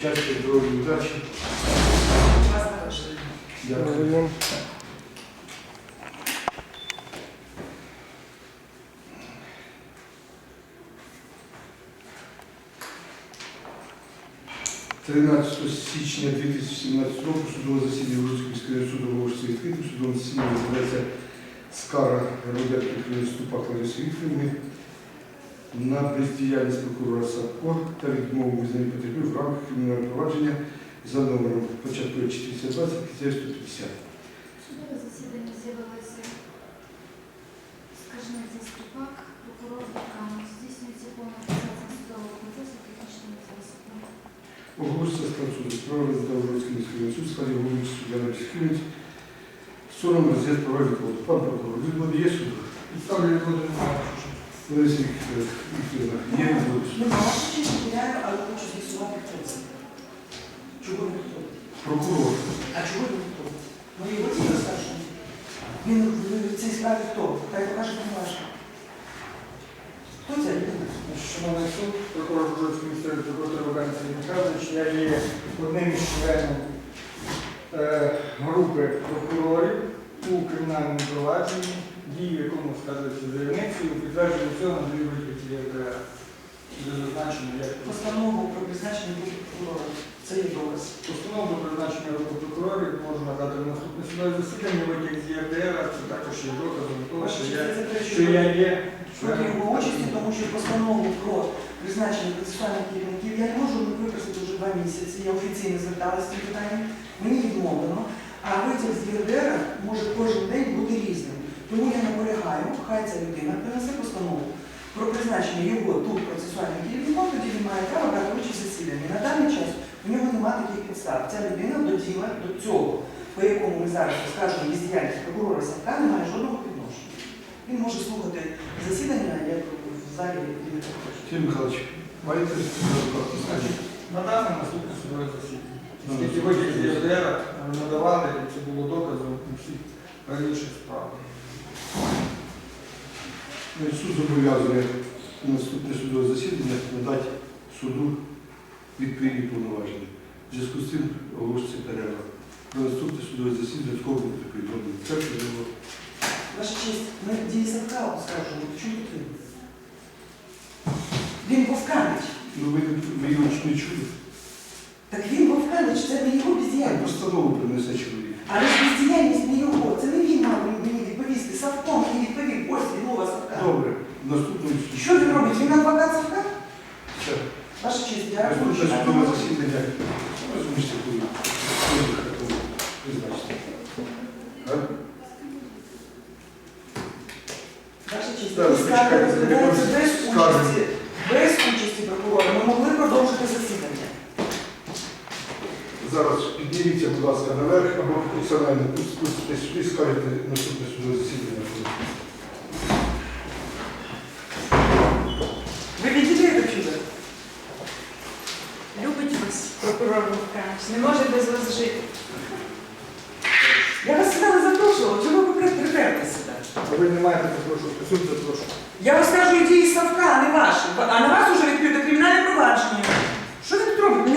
Щастя, здоров'я, удачі. Дякую. 13 січня 2017 року судове засідання Руської міської суду оголошується відкритим. Судове засідання розглядається скара громадян підприємства Ступак Лариси Вікторівни на бездіяльність прокурора Сапко та відмову визнання потерпів в рамках кримінального провадження за номером початкової 420 кінцевої 150. Судове засідання з'явилося скаржний заступак, прокурор Баканов. Здійснюється повна фіксація судового процесу технічними засобами. Оголошується склад суду міський суд складі голови суддя на Київець. Сором розгляд проведення колоду. Пан прокурор, відводи є суду? Підставлю відводу немає. Лариса Вікторівна, є відводи суду? Ну, вашу честь довіряю, але хочу з'ясувати хто це. Чого він тут? Прокурор. А чого він тут? Ну, його ці. Він в цій справі хто? Хай покаже повноваження. Хто ця людина? Шановний суд, прокурор Жужицької місцевої прокуратури Богдан Михайлович, я є одним із членів е, групи прокурорів у кримінальному провадженні, дії, в якому вказується заявницею, у підтвердженні цього надаю вихід ЄРДР. Де зазначено, як Постанову про призначення прокурора. Це є доказ. Постанову про призначення року прокурорів можу надати на наступне судове засідання, витяг з ЄРДР, це також є доказом того, що я, що я є проти його участі, тому що постанову про призначення процесуальних керівників я не можу використати вже два місяці. Я офіційно зверталася з цим питанням, мені відмовлено. А витяг з ЄРДР може кожен день бути різним. Тому я наполягаю, хай ця людина принесе постанову про призначення його тут процесуальним керівником, тоді він має право брати участь засіданні. На даний час у нього немає таких підстав. Ця людина до діла, до цього, по якому ми зараз скажемо бездіяльність прокурора Савка, не має жодного відношення. Він може слухати засідання, як в залі він. Сергій Михайлович, маєте Значить, на дане наступне судове засідання. Ну, Оскільки з ЄРДР надавали, і це було доказом у всіх раніше справах. Суд зобов'язує наступне судове засідання надати суду відповідні повноваження. В зв'язку з цим оголошується перерва. Про наступне судове засідання буде повідомлено. Це чудово. Ваша честь, ми дії Савка скажемо, чому тут він? Каміч. Ну ви, ви його не чули? Так він був каміч, це не Хай бездіяльність. постанову принесе чоловік. Але ж бездіяльність не його. Це не він мав мені відповісти. Савком мені відповів. Ось відмова Савка. Добре, в наступному. Що він робить? Він адвокат Савка? Все. Ваша честь, я Наступне що судове засідання. Розумієте, коли призначите. А? Ваша честь, Так, почекайте, розглядаються не без участі. Без участі прокурора. Ми могли продовжити засідання. Зараз підніміться, будь ласка, наверх, або функціонально тут спуститесь сюди, скажете наступне судове засідання. Ви прокурор Лукаш, не може без вас жити. Я вас сюди не запрошувала, чому ви прийдете сюди? Ви не маєте запрошувати, суд запрошувати. Я розкажу дії Савка, а не ваші. А на вас вже відкрите кримінальне провадження. Що ви тут робите?